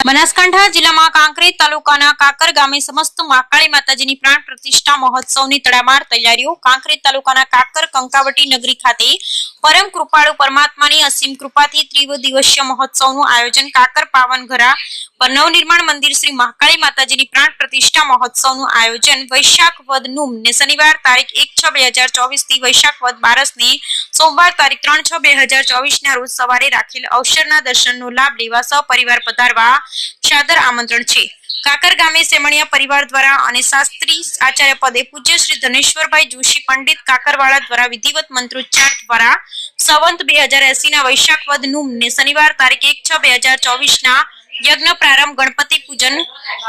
બનાસકાંઠા જિલ્લામાં કાંકરેજ તાલુકાના કાકર ગામે સમસ્ત મહાકાળી માતાજીની પ્રાણ પ્રતિષ્ઠા મહોત્સવની તડામાર તૈયારીઓ કાંકરેજ તાલુકાના કાકર કંકાવટી નગરી ખાતે પરમ કૃપાળુ પરમાત્માની અસીમ કૃપાથી ત્રિદિવસીય મહોત્સવનું આયોજન કાકર પાવનઘરા પર નવનિર્માણ મંદિર શ્રી મહાકાળી માતાજીની પ્રાણ પ્રતિષ્ઠા મહોત્સવનું આયોજન વૈશાખ વદ નુમ ને શનિવાર તારીખ એક છ બે હજાર ચોવીસથી વૈશાખ વદ બારસની સોમવાર તારીખ ત્રણ છ બે હજાર ચોવીસ ના રોજ સવારે રાખેલ અવસરના દર્શનનો લાભ લેવા સપરિવાર પધારવા સાદર આમંત્રણ છે. કાકર ગામે સેમણિયા પરિવાર દ્વારા અને શાસ્ત્રી આચાર્ય પદે પૂજ્ય શ્રી ધનેશ્વરભાઈ જોશી પંડિત કાકરવાળા દ્વારા વિધિવત મંત્રોચ્ચાર દ્વારા સંવંત બે હજાર એસી ના વૈશાખ વદ નુમ ને શનિવાર તારીખ એક છ બે હજાર ચોવીસ ના યજ્ઞ પ્રારંભ ગણપતિ પૂજન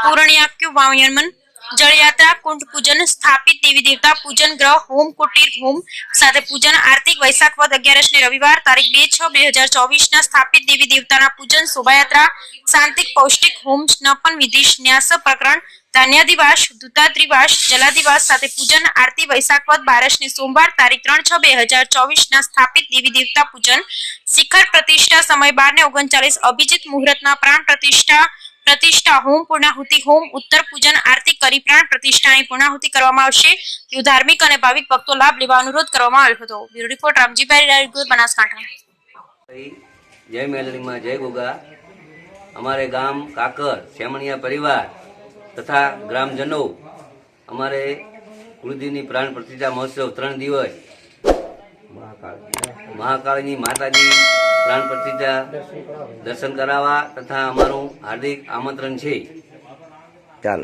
પૂર્ણયાક્યુ વાયમન જળયાત્રા, કુંડ પૂજન, સ્થાપિત દેવી દેવતા પૂજન ગ્રહ, હોમ કુટીર, હોમ સાથે પૂજન, આર્થિક વૈશાખ વદ અગિયારસ ને રવિવાર તારીખ બે છ બે હજાર ચોવીસ ના સ્થાપિત દેવી દેવતાના પૂજન, શોભાયાત્રા, શાંતિક પૌષ્ટિક હોમ, સ્નપન વિધિ, ન્યાસ પ્રકરણ ધાન્યાદિવાસ દૂતાદ્રિવાસ જલાદિવાસ સાથે પૂજન, આરતી વૈશાખ વદ બારસની સોમવાર તારીખ ત્રણ છ બે હજાર ચોવીસ ના સ્થાપિત દેવી દેવતા પૂજન, શિખર પ્રતિષ્ઠા સમય બાર ને ઓગણચાલીસ અભિજીત મુહૂર્તના પ્રાણ પ્રતિષ્ઠા પ્રતિષ્ઠા હોમ પૂર્ણાહુતિ હોમ ઉત્તર પૂજન આરતી કરી પ્રાણ પ્રતિષ્ઠાની પૂર્ણાહુતિ કરવામાં આવશે. તેવું ધાર્મિક અને ભાવિક ભક્તો લાભ લેવા અનુરોધ કરવામાં આવ્યો હતો. Bureau report Ramjibhai Raygur Banaskantha. જય મેલરીમાં જય ગોગા. અમારે ગામ કાકર, સેમણિયા પરિવાર તથા ગ્રામજનો અમારે કુળદેવની પ્રાણ પ્રતિષ્ઠા મહોત્સવ ત્રણ દિવસ. મહાકાળીની માતાજી પ્રાણ પ્રતિજ્ઞા દર્શન કરાવવા તથા અમારું હાર્દિક આમંત્રણ છે. ચાલો.